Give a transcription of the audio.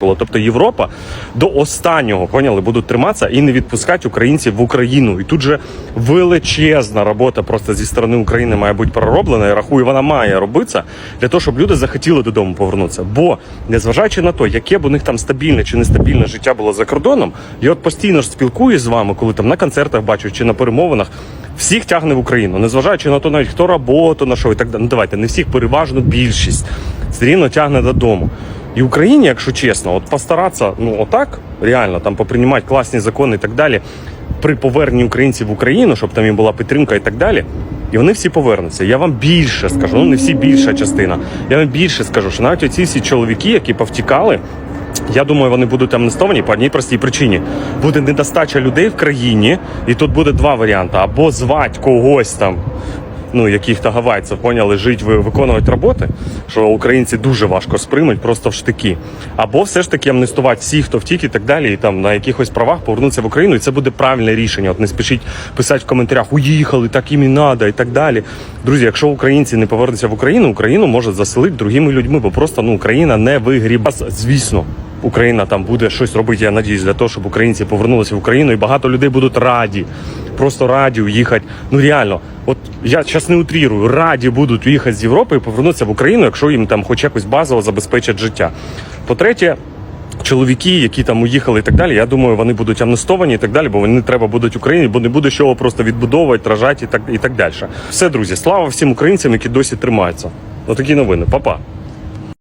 Тобто Європа до останнього поняли, будуть триматися і не відпускати українців в Україну. І тут же величезна робота просто зі сторони України має бути пророблена. Я рахую, вона має робитися для того, щоб люди захотіли додому повернутися. Бо незважаючи на те, яке б у них там стабільне чи нестабільне життя було за кордоном, я от постійно ж спілкуюсь з вами, коли там на концертах бачу чи на перемовинах. Всіх тягне в Україну, незважаючи на те, навіть хто роботу, на що і так далі. Ну давайте не всіх переважно більшість все рівно тягне додому. І Україні, якщо чесно, от постаратися, ну отак, реально там поприймати класні закони і так далі, при поверненні українців в Україну, щоб там їм була підтримка і так далі. І вони всі повернуться. Я вам більше скажу, ну не всі більша частина. Я вам більше скажу, що навіть оці всі чоловіки, які повтікали, я думаю, вони будуть амнестовані по одній простій причині. Буде недостача людей в країні, і тут буде два варіанти: або звати когось там, ну яких-то гавайців, поняли, жить, ви- виконувати роботи, що українці дуже важко сприймуть просто в штики. Або все ж таки амнестувати всіх, хто втік і так далі, і там на якихось правах повернутися в Україну, і це буде правильне рішення. От не спішіть писати в коментарях, уїхали, так їм і надо, і так далі. Друзі, якщо українці не повернуться в Україну, Україну може заселити другими людьми, бо просто ну Україна не вигріба. Звісно. Україна там буде щось робити, я надіюсь, для того, щоб українці повернулися в Україну, і багато людей будуть раді, просто раді уїхати. Ну реально, от я зараз не утрірую, раді будуть уїхати з Європи і повернутися в Україну, якщо їм там хоч якось базово забезпечать життя. По-третє, чоловіки, які там уїхали і так далі, я думаю, вони будуть амнестовані і так далі, бо вони треба будуть Україні, бо не буде що просто відбудовувати, ражати і так і так далі. Все, друзі, слава всім українцям, які досі тримаються. Отакі новини, Па-па.